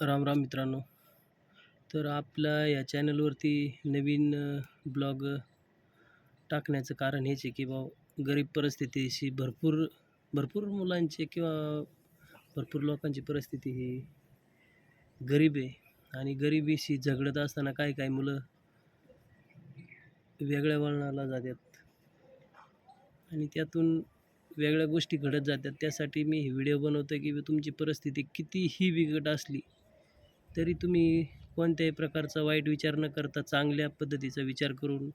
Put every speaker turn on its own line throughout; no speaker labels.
राम राम मित्रांनो. तर आपल्या या चॅनलवरती नवीन ब्लॉग टाकण्याचं कारण हेच आहे की बा गरीब परिस्थितीशी भरपूर भरपूर मुलांचे किंवा भरपूर लोकांची परिस्थिती ही गरीब आहे. आणि गरिबीशी झगडत असताना काही काही मुलं वेगळ्या वळणाला जातात. आणि त्यातून वेगळ्या गोष्टी घडत जातात. त्यासाठी मी हे व्हिडिओ बनवतो की तुमची परिस्थिती कितीही बिकट असली तरी तुम्ही कोणत्याही प्रकारचा वाईट विचार न करता चांगल्या पद्धतीचा विचार करून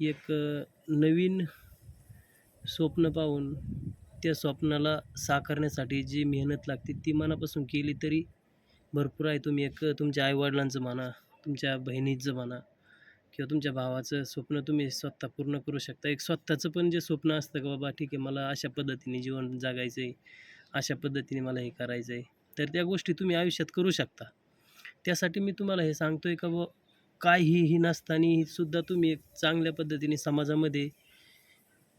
एक नवीन स्वप्न पाहून त्या स्वप्नाला साकारण्यासाठी जी मेहनत लागते ती मनापासून केली तरी भरपूर आहे. तुम्ही एक तुमच्या आईवडिलांचं म्हणा तुमच्या बहिणीचं म्हणा किंवा तुमच्या भावाचं स्वप्न तुम्ही स्वतः पूर्ण करू शकता. एक स्वतःचं पण जे स्वप्न असतं का बाबा ठीक आहे मला अशा पद्धतीने जीवन जगायचं आहे अशा पद्धतीने मला हे करायचं आहे तर त्या गोष्टी तुम्ही आयुष्यात करू शकता. त्यासाठी मी तुम्हाला हे सांगतो आहे का बुवा काहीही नसताना सुद्धा तुम्ही एक चांगल्या पद्धतीने समाजामध्ये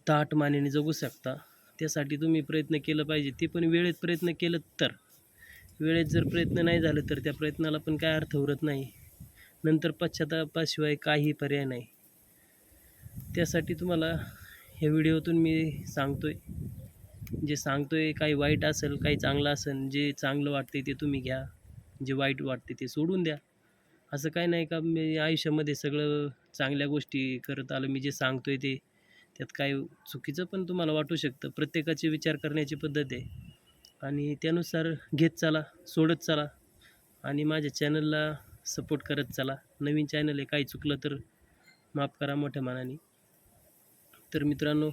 ताट मानेने जगू शकता. त्यासाठी तुम्ही प्रयत्न केलं पाहिजे. ते पण वेळेत प्रयत्न केलं तर. वेळेत जर प्रयत्न नाही झालं तर त्या प्रयत्नाला पण काय अर्थ उरत नाही. नंतर पश्चातापाशिवाय काही पर्याय नाही. त्यासाठी तुम्हाला ह्या व्हिडिओतून मी सांगतो आहे जे सांगतो आहे काही वाईट असेल काही चांगलं असेल जे चांगलं वाटते ते तुम्ही घ्या. जे वाईट वाटते ते सोडून द्या. असं काही नाही का मी आयुष्यामध्ये सगळं चांगल्या गोष्टी करत आलो. मी जे सांगतो आहे ते त्यात काय चुकीचं पण तुम्हाला वाटू शकतं. प्रत्येकाचे विचार करण्याची पद्धत आहे. आणि त्यानुसार घेत चला सोडत चला. आणि माझ्या चॅनलला सपोर्ट करत चला. नवीन चॅनल आहे काही चुकलं तर माफ करा मोठ्या मनाने. तर मित्रांनो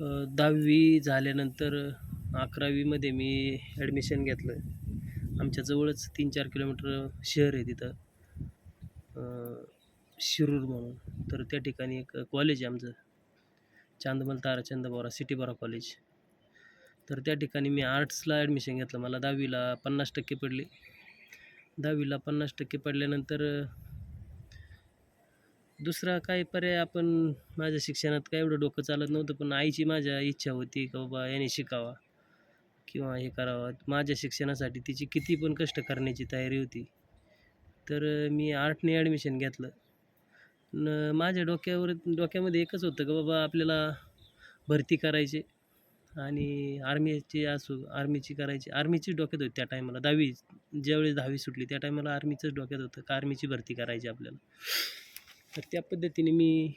दहावी झाल्यानंतर अकरावीमध्ये मी ॲडमिशन घेतलं. आमच्या जवळच तीन चार किलोमीटर शहर आहे तिथं. शिरूर म्हणून. तर त्या ठिकाणी एक कॉलेज आहे आमचं. चांदमल ताराचंद बोरा सिटी बोरा कॉलेज तर त्या ठिकाणी मी आर्ट्सला ॲडमिशन घेतलं. मला दहावीला पन्नास टक्के पडले. दहावीला पन्नास टक्के पडल्यानंतर दुसरा काय पर्याय आपण माझ्या शिक्षणात काय एवढं डोकं चालत नव्हतं पण आईची माझ्या इच्छा होती का बाबा याने शिकावा किंवा हे करावं. माझ्या शिक्षणासाठी तिची किती पण कष्ट करण्याची तयारी होती. तर मी आर्टने ॲडमिशन घेतलं. न माझ्या डोक्यावर डोक्यामध्ये एकच होतं का बाबा आपल्याला भरती करायची आणि आर्मीची असो आर्मीची करायची. आर्मीचीच डोक्यात होती त्या टायमाला दहावी ज्यावेळेस दहावी सुटली त्या टायमाला आर्मीचंच डोक्यात होतं का आर्मीची भरती करायची आपल्याला. तर त्या पद्धतीने मी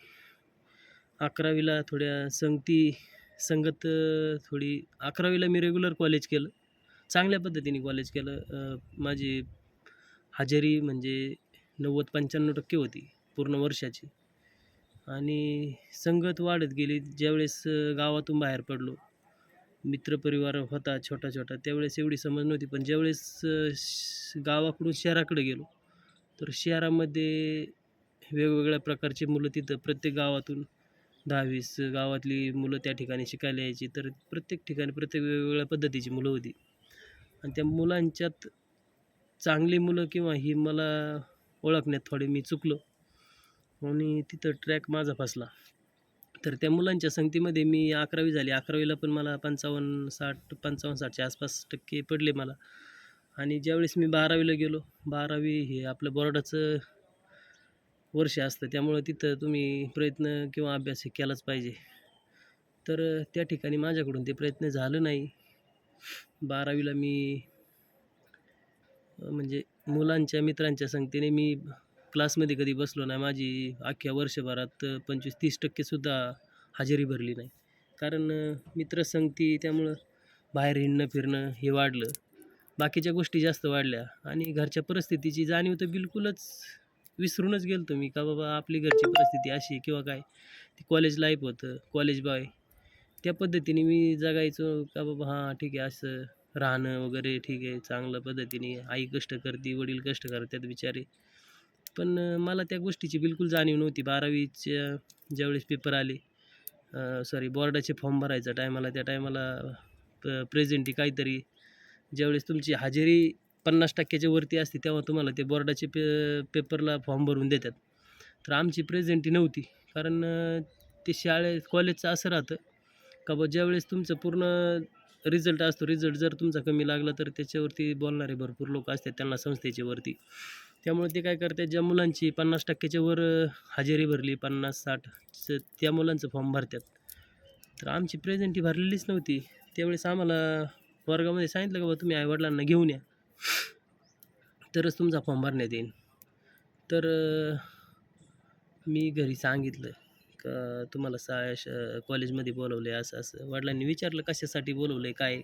अकरावीला थोड्या संगती संगत थोडी अकरावीला मी रेग्युलर कॉलेज केलं. चांगल्या पद्धतीने कॉलेज केलं. माझी हजेरी म्हणजे नव्वद पंच्याण्णव टक्के होती पूर्ण वर्षाची. आणि संगत वाढत गेली. ज्यावेळेस गावातून बाहेर पडलो मित्रपरिवार होता छोटा छोटा त्यावेळेस एवढी समज नव्हती. पण ज्यावेळेस श- गावाकडून शहराकडे गेलो तर शहरामध्ये वेगवेगळ्या प्रकारची मुलं तिथं प्रत्येक गावातून दहावीस गावातली मुलं त्या ठिकाणी शिकायला यायची. तर प्रत्येक ठिकाणी प्रत्येक वेगवेगळ्या पद्धतीची मुलं होती. आणि त्या मुलांच्यात चांगली मुलं किंवा ही मला ओळखण्यात थोडे मी चुकलो. आणि तिथं ट्रॅक माझा फसला. तर त्या मुलांच्या संगतीमध्ये मी अकरावी झाली. अकरावीला पण मला पंचावन्न साठ पंचावन्न साठच्या आसपास टक्के पडले मला. आणि ज्यावेळेस मी बारावीला गेलो बारावी हे आपलं बोर्डाचं वर्ष असतं त्यामुळं तिथं तुम्ही प्रयत्न किंवा अभ्यास हे केलाच पाहिजे. तर त्या ठिकाणी माझ्याकडून ते प्रयत्न झालं नाही. बारावीला मी म्हणजे मुलांच्या मित्रांच्या संगतीने मी क्लासमध्ये कधी बसलो नाही. माझी अख्ख्या वर्षभरात पंचवीस तीस टक्केसुद्धा हजेरी भरली नाही. कारण मित्रसंगती त्यामुळं बाहेर हिंडणं फिरणं हे वाढलं. बाकीच्या गोष्टी जास्त वाढल्या आणि घरच्या परिस्थितीची जाणीव तर बिलकुलच विसरूनच गेलो तुम्ही का बाबा आपली घरची परिस्थिती अशी किंवा काय? ती कॉलेज लाईफ होतं कॉलेज बॉय त्या पद्धतीने मी जगायचो का बाबा हां ठीक आहे असं राहणं वगैरे ठीक आहे चांगल्या पद्धतीने आई कष्ट करते वडील कष्ट करतात बिचारे. पण मला त्या गोष्टीची बिलकुल जाणीव नव्हती. बारावीच्या ज्यावेळेस पेपर आले सॉरी बोर्डाचे फॉर्म भरायचा टायमाला त्या टायमाला प्रेझेंटी काहीतरी. ज्यावेळेस तुमची हजेरी पन्नास टक्क्याच्या वरती असते तेव्हा तुम्हाला ते बोर्डाचे पे पेपरला फॉर्म भरून देतात. तर आमची प्रेझेंटी नव्हती. कारण ते शाळेत कॉलेजचं असं राहतं का बा ज्यावेळेस तुमचं पूर्ण रिझल्ट असतो रिझल्ट जर तुमचा कमी लागला तर त्याच्यावरती बोलणारे भरपूर लोक असतात त्यांना संस्थेच्या वरती. त्यामुळे ते काय करतात ज्या मुलांची पन्नास टक्क्याच्या वर हजेरी भरली पन्नास साठ त्या मुलांचं फॉर्म भरतात. तर आमची प्रेझेंटी भरलेलीच नव्हती. त्यावेळेस आम्हाला वर्गामध्ये सांगितलं का बा तुम्ही आईवडिलांना घेऊन या. तरच तुमचा फॉर्म भरण्यात येईल तर मी घरी सांगितलं का तुम्हाला सा कॉलेजमध्ये बोलवलं आहे असं असं. वडिलांनी विचारलं कशासाठी बोलवलं आहे काय?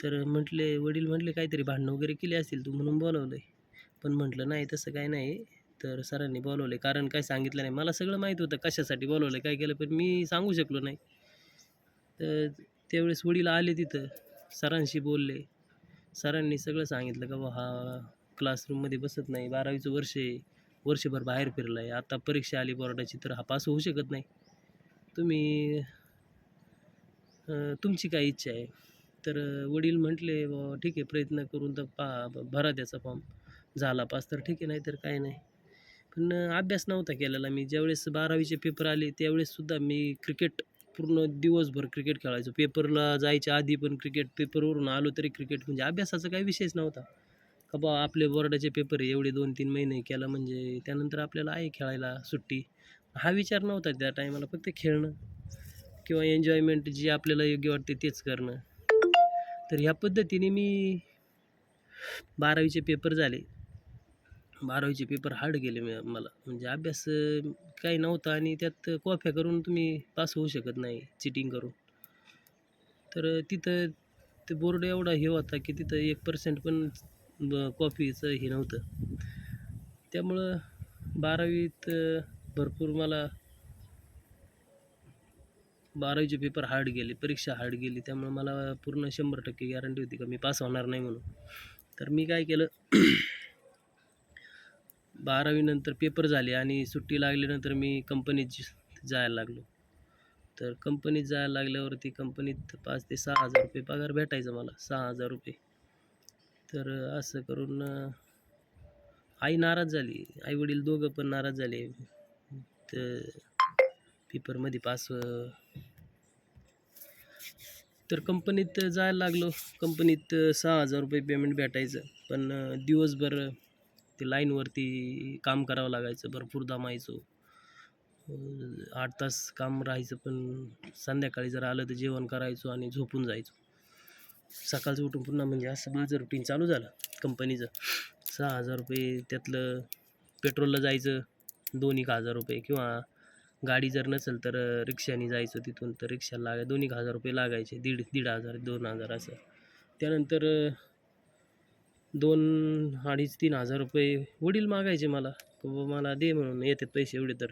तर म्हटले वडील म्हटले काहीतरी भांडणं वगैरे केली असतील तू म्हणून बोलवलं आहे पण म्हटलं नाही तसं काय नाही. तर सरांनी बोलवले कारण काय सांगितलं नाही. मला सगळं माहीत होतं कशासाठी बोलवलं काय केलं पण मी सांगू शकलो नाही. तर त्यावेळेस वडील आले तिथं सरांशी बोलले. सरांनी सगळं सांगितलं का बा हा क्लासरूममध्ये बसत नाही बारावीचं वर्ष आहे वर्षभर बाहेर फिरला आहे आता परीक्षा आली बोर्डाची तर हा पास होऊ शकत नाही. तुम्ही तुमची काय इच्छा आहे? तर वडील म्हटले "बुवा, ठीक आहे प्रयत्न करून तर पा भरा त्याचा फॉर्म झाला पास तर ठीक आहे नाही तर काय नाही. पण अभ्यास नव्हता केलेला मी. ज्यावेळेस बारावीचे पेपर आले त्यावेळेससुद्धा मी क्रिकेट पूर्ण दिवसभर क्रिकेट खेळायचो. पेपरला जायच्या आधी पण क्रिकेट पेपरवरून आलो तरी क्रिकेट म्हणजे अभ्यासाचा काही विषयच नव्हता. का बा आपले बोर्डाचे पेपर एवढे दोन तीन महिने केला म्हणजे त्यानंतर आपल्याला आहे खेळायला सुट्टी. हा विचार नव्हता त्या टायमाला फक्त खेळणं किंवा एन्जॉयमेंट जी आपल्याला योग्य वाटते तेच करणं. तर ह्या पद्धतीने मी बारावीचे पेपर झाले. बारावीचे पेपर हार्ड गेले मला. म्हणजे अभ्यास काही नव्हतं आणि त्यात कॉफ्या करून तुम्ही पास होऊ शकत नाही चिटिंग करून. तर तिथं ते बोर्ड एवढा हे होता की तिथं एक पर्सेंट पण ब- कॉफीचं हे नव्हतं. त्यामुळं बारावीत भरपूर मला बारावीचे पेपर हार्ड गेले परीक्षा हार्ड गेली. त्यामुळे मला पूर्ण शंभर टक्के गॅरंटी होती का मी पास होणार नाही म्हणून. तर मी काय केलं बारावीनंतर पेपर झाले आणि सुट्टी लागल्यानंतर मी कंपनीत जायला लागलो. तर कंपनीत जायला लागल्यावरती कंपनीत पाच ते सहा हजार रुपये पगार भेटायचा मला सहा हजार रुपये. तर असं करून आई नाराज झाली. आई वडील दोघं पण नाराज झाले. तर पेपरमध्ये पास तर कंपनीत जायला लागलो. कंपनीत सहा हजार रुपये पेमेंट भेटायचं. पण दिवसभर ते लाईनवरती काम करावं लागायचं भरपूर दमायचो. आठ तास काम राहायचं पण संध्याकाळी जर आलं तर जेवण करायचो आणि झोपून जायचो. सकाळचं उठून पुन्हा म्हणजे असं माझं रुटीन चालू झालं कंपनीचं सहा हजार रुपये त्यातलं पेट्रोलला जायचं दोन एक हजार रुपये किंवा गाडी जर नसेल तर रिक्षाने जायचं तिथून तर रिक्षाला लागाय दोन एक हजार रुपये लागायचे दीड दीड हजार दोन हजार असं. त्यानंतर दोन अडीच तीन हजार रुपये वडील मागायचे मला. बाबा मला दे म्हणून येतात पैसे एवढे तर.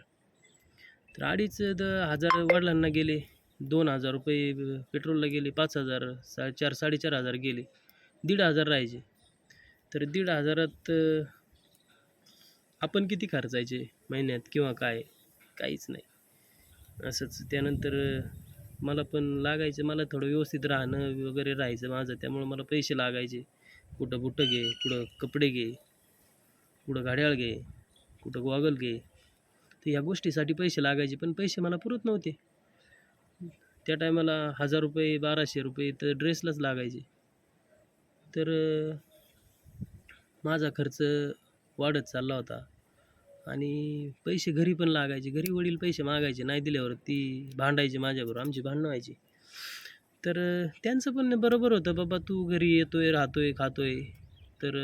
तर अडीच द हजार वडिलांना गेले दोन हजार रुपये पेट्रोलला गेले पाच हजार सा चार साडेचार हजार गेले दीड हजार राहायचे. तर दीड हजारात आपण किती खर्चायचे महिन्यात किंवा काय? काहीच नाही. असंच त्यानंतर मला पण लागायचं मला थोडं व्यवस्थित राहणं वगैरे राहायचं माझं त्यामुळं मला पैसे लागायचे. कुठं बुटं घे कुठं कपडे घे कुठं घड्याळ घे कुठं गॉगल घे तर ह्या गोष्टीसाठी पैसे लागायचे पण पैसे मला पुरत नव्हते. त्या टायमाला हजार रुपये बाराशे रुपये तर ड्रेसलाच लागायचे. तर माझा खर्च वाढत चालला होता आणि पैसे घरी पण लागायचे. घरी वडील पैसे मागायचे नाही दिल्यावर ती भांडायची माझ्याबरोबर आमची भांडणं व्हायची. तर त्यांचं पण बरोबर होतं बाबा तू घरी येतोय राहतोय खातोय. तर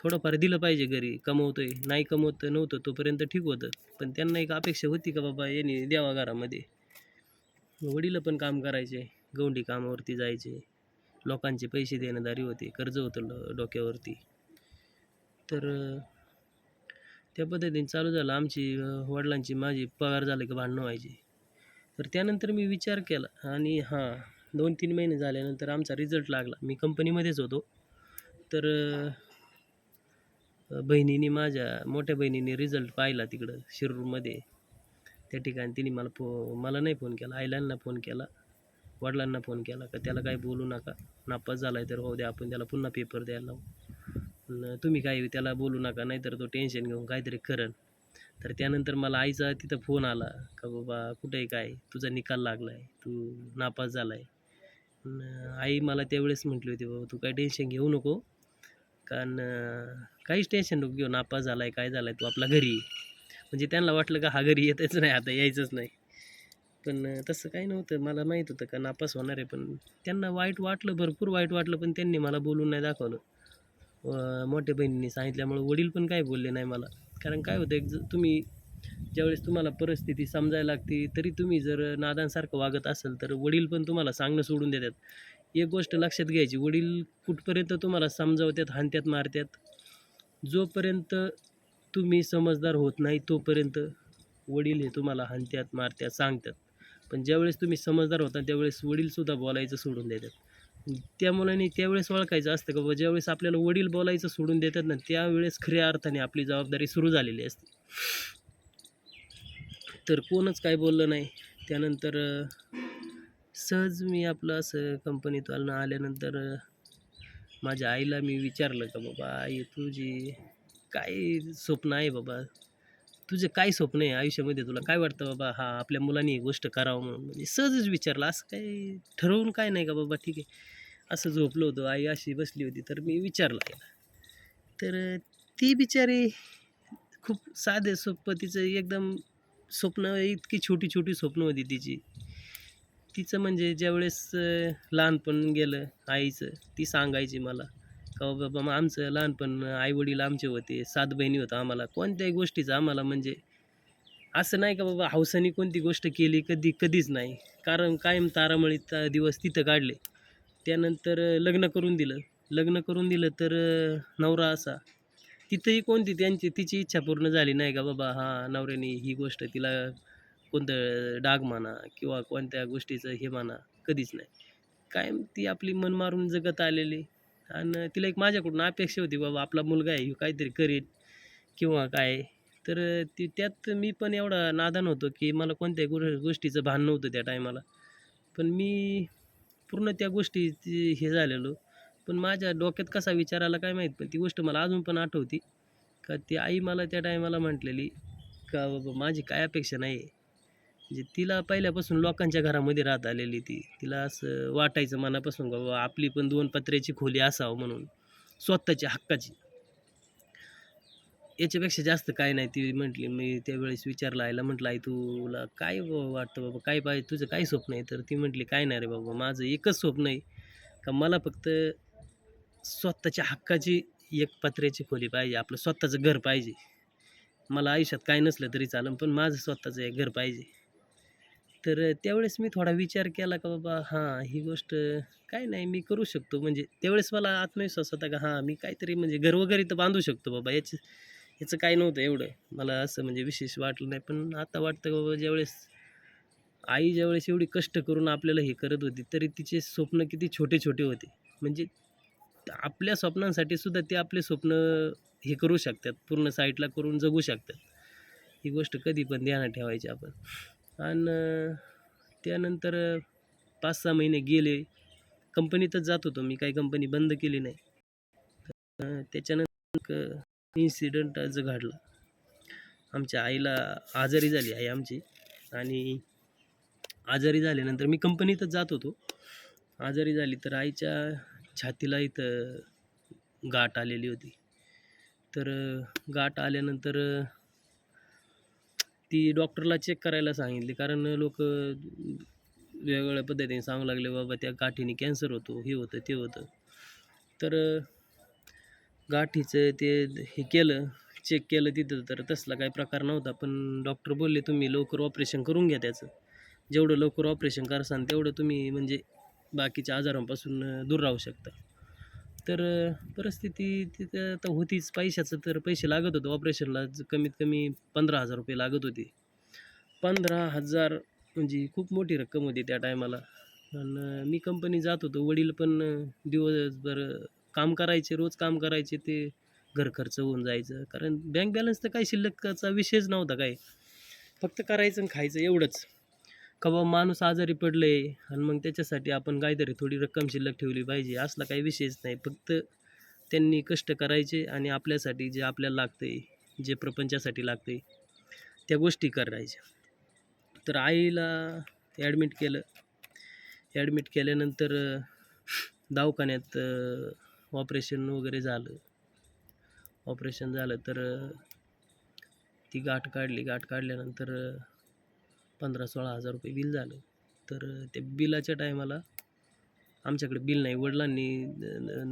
थोडंफार दिलं पाहिजे घरी कमवतोय. नाही कमवत नव्हतं तोपर्यंत ठीक होतं. पण त्यांना एक अपेक्षा होती का बाबा यांनी द्यावा घरामध्ये. वडील पण काम करायचे गवंडी कामावरती जायचे. लोकांचे पैसे देणंदारी होते कर्ज होतं डोक्यावरती. तर त्या पद्धतीने चालू झालं. आमची वडिलांची माझी पगार झाले का भांडणं व्हायची. तर त्यानंतर मी विचार केला आणि हां दोन तीन महिने झाल्यानंतर आमचा रिझल्ट लागला. मी कंपनीमध्येच होतो. तर बहिणीने माझ्या मोठ्या बहिणीने रिझल्ट पाहिला तिकडं शिरूरमध्ये. त्या ठिकाणी तिने मला फो मला नाही फोन केला आईलांना फोन केला वडिलांना फोन केला का त्याला काही बोलू नका. नापास झाला आहे तर हो द्या आपण त्याला पुन्हा पेपर द्यायला लावू. तुम्ही काही त्याला बोलू नका नाहीतर तो टेन्शन घेऊन काहीतरी करन. तर त्यानंतर मला आईचा तिथं फोन आला का बाबा कुठे आहे काय? तुझा निकाल लागला आहे तू नापास झाला आहे पण आई मला त्यावेळेस म्हटली होती बाबा तू काही टेन्शन घेऊ नको कारण काहीच टेन्शन नको घेऊ नापास झाला आहे काय झाला आहे तू आपला घरी ये. म्हणजे त्यांना वाटलं का हा घरी येतच नाही आता यायचंच नाही. पण तसं काही नव्हतं मला माहीत होतं का नापास होणार आहे पण त्यांना वाईट वाटलं भरपूर वाईट वाटलं पण त्यांनी मला बोलून नाही दाखवलं. मोठ्या बहिणींनी सांगितल्यामुळं वडील पण काही बोलले नाही मला. कारण काय होतं एक तुम्ही ज्यावेळेस तुम्हाला परिस्थिती समजायला लागते तरी तुम्ही जर नादांसारखं वागत असाल तर वडील पण तुम्हाला सांगणं सोडून देतात. एक गोष्ट लक्षात घ्यायची वडील कुठपर्यंत तुम्हाला समजावतात हाणत्यात मारतात जोपर्यंत तुम्ही समजदार होत नाही तोपर्यंत वडील हे तुम्हाला हाणत्यात मारत्यात सांगतात. पण ज्यावेळेस तुम्ही समजदार होता त्यावेळेस वडीलसुद्धा बोलायचं सोडून देतात. त्या मुलाने त्यावेळेस ओळखायचं असतं का बाबा ज्यावेळेस आपल्याला वडील बोलायचं सोडून देतात ना त्यावेळेस खऱ्या अर्थाने आपली जबाबदारी सुरू झालेली असते. तर कोणच काय बोललं नाही. त्यानंतर सहज मी आपलं असं कंपनीत आल्यानंतर माझ्या आईला मी विचारलं का बाबा आई तुझी काय स्वप्न आहे बाबा? तुझे काय स्वप्न आहे आयुष्यामध्ये? तुला काय वाटतं बाबा? हा आपल्या मुलांनी गोष्ट करावं म्हणून. म्हणजे सहजच विचारलं. असं काही ठरवून काय नाही का बाबा ठीक आहे. असं झोपलो होतो. आई अशी बसली होती तर मी विचारलं आईला तर ती बिचारी खूप साधे सोपं तिचं एकदम स्वप्न इतकी छोटी छोटी स्वप्न होती तिची. तिचं म्हणजे ज्यावेळेस लहानपण गेलं आईचं ती सांगायची मला का बाबा मग आमचं लहानपण आईवडील आमचे होते सात बहिणी होतं आम्हाला. कोणत्याही गोष्टीचं आम्हाला म्हणजे असं नाही का बाबा हौसानी कोणती गोष्ट केली कधी कधीच नाही. कारण कायम तारामळीत दिवस तिथं काढले. त्यानंतर लग्न करून दिलं. लग्न करून दिलं तर नवरा असा. तिथंही कोणती त्यांची तिची इच्छा पूर्ण झाली नाही का बाबा हा नवऱ्याने ही गोष्ट तिला कोणतं डाग म्हणा किंवा कोणत्या गोष्टीचं हे म्हणा कधीच नाही. कायम ती आपली मन मारून जगत आलेली. आणि तिला एक माझ्याकडून अपेक्षा होती बाबा आपला मुलगा आहे ही काहीतरी करेल किंवा काय? तर ती त्यात मी पण एवढा नादान होतो की मला कोणत्याही गो गोष्टीचं भान नव्हतं त्या टायमाला. पण मी पूर्ण त्या गोष्टी हे झालेलो. पण माझ्या डोक्यात कसा विचार आला काय माहीत पण ती गोष्ट मला अजून पण आठवती. का ती आई मला त्या टायमाला म्हटलेली का बाबा माझी काय अपेक्षा नाही आहे म्हणजे तिला पहिल्यापासून लोकांच्या घरामध्ये राहत आलेली ती. तिला असं वाटायचं मनापासून का बाबा आपली पण दोन पत्र्याची खोली असावं म्हणून. स्वतःची हक्काची. याच्यापेक्षा जास्त काय नाही. ती म्हटली मी त्यावेळेस विचारलं आईला म्हटलं आई तुला काय बाबा वाटतं बाबा? काय पाहिजे तुझं काय स्वप्न आहे? तर ती म्हटली काय नाही रे बाबा माझं एकच स्वप्न आहे का मला फक्त स्वतःच्या हक्काची एक पत्र्याची खोली पाहिजे आपलं स्वतःचं घर पाहिजे. मला आयुष्यात काय नसलं तरी चालेल पण माझं स्वतःचं एक घर पाहिजे. तर त्यावेळेस मी थोडा विचार केला का बाबा हां ही गोष्ट काय नाही मी करू शकतो. म्हणजे त्यावेळेस मला आत्मविश्वास होता का हां मी काहीतरी म्हणजे घर वगैरे तर बांधू शकतो बाबा याचं ह्याचं काय नव्हतं एवढं. मला असं म्हणजे विशेष वाटलं नाही. पण आता वाटतं बाबा ज्यावेळेस आई ज्यावेळेस एवढी कष्ट करून आपल्याला हे करत होती तरी तिचे स्वप्न किती छोटे छोटे होते. म्हणजे आपल्या स्वप्नांसाठी सुद्धा ते आपले स्वप्न हे करू शकतात. पूर्ण साईटला करून जगू शकतात. ही गोष्ट कधी पण ध्यानात ठेवायची आपण. आणि त्यानंतर पाच सहा महिने गेले. कंपनीतच जात होतो मी. काही कंपनी बंद केली नाही. त्याच्यानंतर इन्सिडेंट आज घडला. आमच्या आईला आजारी झाली आई आमची. आणि आजारी झाल्यानंतर मी कंपनीतच जात होतो. आजारी झाली तर आईच्या छातीला इथं गाठ आलेली होती. तर गाठ आल्यानंतर ती डॉक्टरला चेक करायला सांगितली. कारण लोक वेगवेगळ्या पद्धतीने सांगू लागले बाबा त्या गाठीने कॅन्सर होतो हे होतं ते होतं. तर गाठीचं ते हे केलं चेक केलं तिथं तर तसला काही प्रकार नव्हता. पण डॉक्टर बोलले तुम्ही लवकर ऑपरेशन करून घ्या त्याचं. जेवढं लवकर ऑपरेशन करसान तेवढं तुम्ही म्हणजे बाकीच्या आजारांपासून दूर राहू शकता. तर परिस्थिती तिथं आता होतीच. पैशाचं तर पैसे लागत होतं. ऑपरेशनला कमीत कमी पंधरा हजार रुपये लागत होते. पंधरा हजार म्हणजे खूप मोठी रक्कम होती त्या टायमाला आणि मी कंपनी जात होतो. वडील पण दिवसभर काम करायचे रोज काम करायचे ते घर खर्च होऊन जायचं. कारण बँक बॅलन्स तर काही शिल्लकचा विषयच नव्हता काय फक्त करायचं आणि खायचं एवढंच. का बाबा माणूस आजारी पडले आणि मग त्याच्यासाठी आपण काहीतरी थोडी रक्कम शिल्लक ठेवली पाहिजे असला काही विषयच नाही. फक्त त्यांनी कष्ट करायचे आणि आपल्यासाठी जे आपल्याला लागते जे प्रपंचासाठी लागते त्या गोष्टी करायच्या. तर आईला ॲडमिट केलं. ॲडमिट केल्यानंतर दवाखान्यात ऑपरेशन वगैरे झालं. ऑपरेशन झालं तर ती गाठ काढली. गाठ काढल्यानंतर पंधरा सोळा हजार रुपये बिल झालं. तर त्या बिलाच्या टायमाला आमच्याकडे बिल नाही. वडिलांनी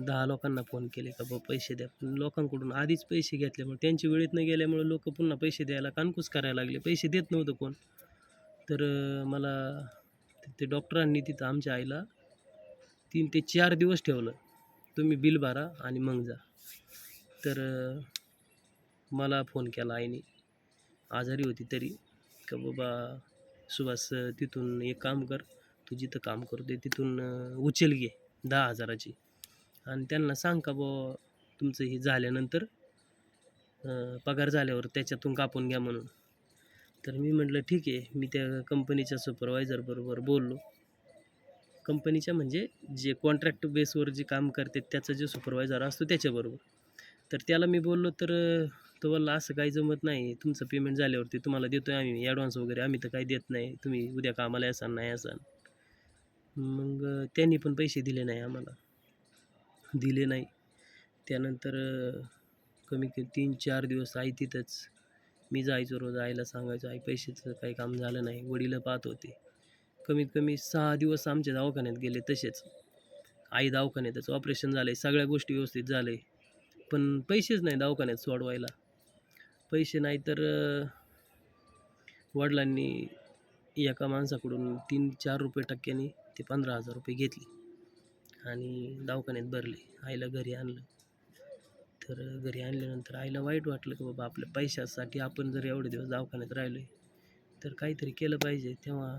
दहा लोकांना फोन केले का बा पैसे द्या. पण लोकांकडून आधीच पैसे घेतल्यामुळे त्यांची वेळेत न गेल्यामुळे लोक पुन्हा पैसे द्यायला कानकूस करायला लागले. पैसे देत नव्हतं कोण. तर मला ते डॉक्टरांनी तिथं आमच्या आईला तीन ते चार दिवस ठेवलं. तुम्ही बिल भरा आणि मग जा. तर मला फोन केला आईने. आजारी होती तरी. का बाबा सुभाष तिथून एक काम कर. तू जिथं काम करतोय तिथून उचल घे दहा हजाराची. आणि त्यांना सांग का बुवा तुमचं हे झाल्यानंतर पगार झाल्यावर त्याच्यातून कापून घ्या म्हणून. तर मी म्हटलं ठीक आहे. मी त्या कंपनीच्या सुपरवायझरबरोबर बोललो. कंपनीच्या म्हणजे जे कॉन्ट्रॅक्ट बेसवर जे काम करते त्याचा जे सुपरवायझर असतो त्याच्याबरोबर. तर त्याला मी बोललो तर तो बोलला असं काही जमत नाही. तुमचं पेमेंट झाल्यावरती तुम्हाला देतो आहे आम्ही. ॲडव्हान्स वगैरे आम्ही तर काही देत नाही. तुम्ही उद्या कामाला असाल नाही असाल मग त्यांनी पण पैसे दिले नाही आम्हाला. दिले नाही. त्यानंतर कमी कमी तीन चार दिवस आई तिथंच. मी जायचो रोज. आईला सांगायचो आई पैशाचं काही काम झालं नाही. वडील पाहत होते. कमीत कमी सहा दिवस आमच्या दवाखान्यात गेले तसेच. आई दवाखान्यातच ऑपरेशन झालं आहे सगळ्या गोष्टी व्यवस्थित झाले पण पैसेच नाही दवाखान्यात सोडवायला. पैसे नाही तर वडिलांनी एका माणसाकडून तीन चार रुपये टक्क्यांनी ते पंधरा हजार रुपये घेतले. आणि दवाखान्यात भरले. आईला घरी आणलं. तर घरी आणल्यानंतर आईला वाईट वाटलं की बाबा आपल्या पैशासाठी आपण जर एवढे दिवस दवाखान्यात राहिलो तर काहीतरी केलं पाहिजे. तेव्हा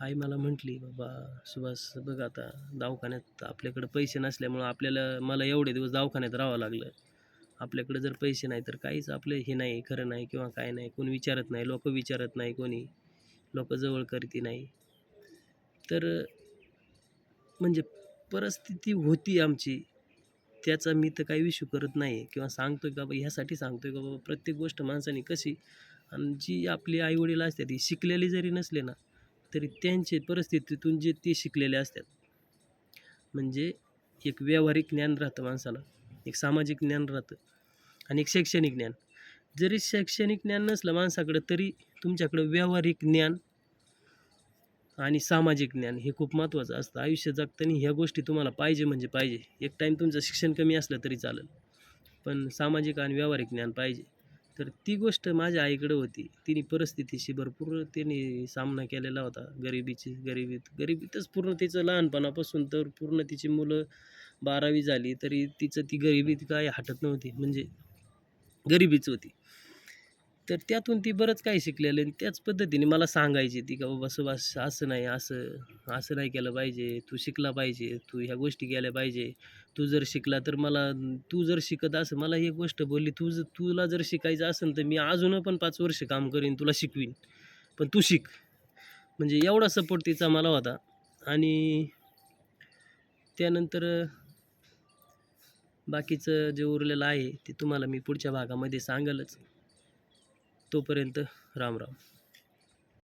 आई मला म्हटली बाबा सुभाष बघ आता दवाखान्यात आपल्याकडं पैसे नसल्यामुळं आपल्याला मला एवढे दिवस दवाखान्यात राहावं लागलं. आपल्याकडं जर पैसे नाही तर काहीच आपलं हे नाही खरं नाही किंवा काय नाही कोण विचारत नाही लोक विचारत नाही कोणी लोक जवळ करती नाही. तर म्हणजे परिस्थिती होती आमची. त्याचा मी तर काही विषय करत नाही किंवा सांगतोय का बाबा ह्यासाठी सांगतोय का बाबा प्रत्येक गोष्ट माणसाने कशी आणि जी आपली आईवडील असते ती शिकलेली जरी नसले ना तरी त्यांचे परिस्थितीतून जे ते शिकलेले असतात. म्हणजे एक व्यावहारिक ज्ञान राहतं माणसाला एक सामाजिक ज्ञान राहतं आणि एक शैक्षणिक ज्ञान. जरी शैक्षणिक ज्ञान नसलं माणसाकडं तरी तुमच्याकडं व्यावहारिक ज्ञान आणि सामाजिक ज्ञान हे खूप महत्त्वाचं असतं. आयुष्य जगताना ह्या गोष्टी तुम्हाला पाहिजे म्हणजे पाहिजे. एक टाईम तुमचं शिक्षण कमी असलं तरी चालेल. पण सामाजिक आणि व्यावहारिक ज्ञान पाहिजे. तर ती गोष्ट माझ्या आईकडे होती. तिने परिस्थितीशी भरपूर तिने सामना केलेला होता. गरिबीची गरिबीत गरिबीतच पूर्ण तिचं लहानपणापासून तर पूर्ण तिची मुलं बारावी झाली तरी तिचं ती गरिबी काय हटत नव्हती. म्हणजे गरिबीच होती. तर त्यातून ती बरंच काही शिकलेलं आणि त्याच पद्धतीने मला सांगायची ती का बाबा सुभाष असं नाही असं असं नाही केलं पाहिजे तू शिकला पाहिजे तू ह्या गोष्टी केल्या पाहिजे. तू जर शिकला तर मला तू जर शिकत असं मला ही गोष्ट बोलली तू जर तुला जर शिकायचं असेल तर मी अजून पण पाच वर्ष काम करीन तुला शिकवीन. पण तू शिक. म्हणजे एवढा सपोर्ट तिचा मला होता. आणि त्यानंतर बाकीचं जे उरलेलं आहे ते तुम्हाला मी पुढच्या भागामध्ये सांगेलच. तोपर्यंत राम राम.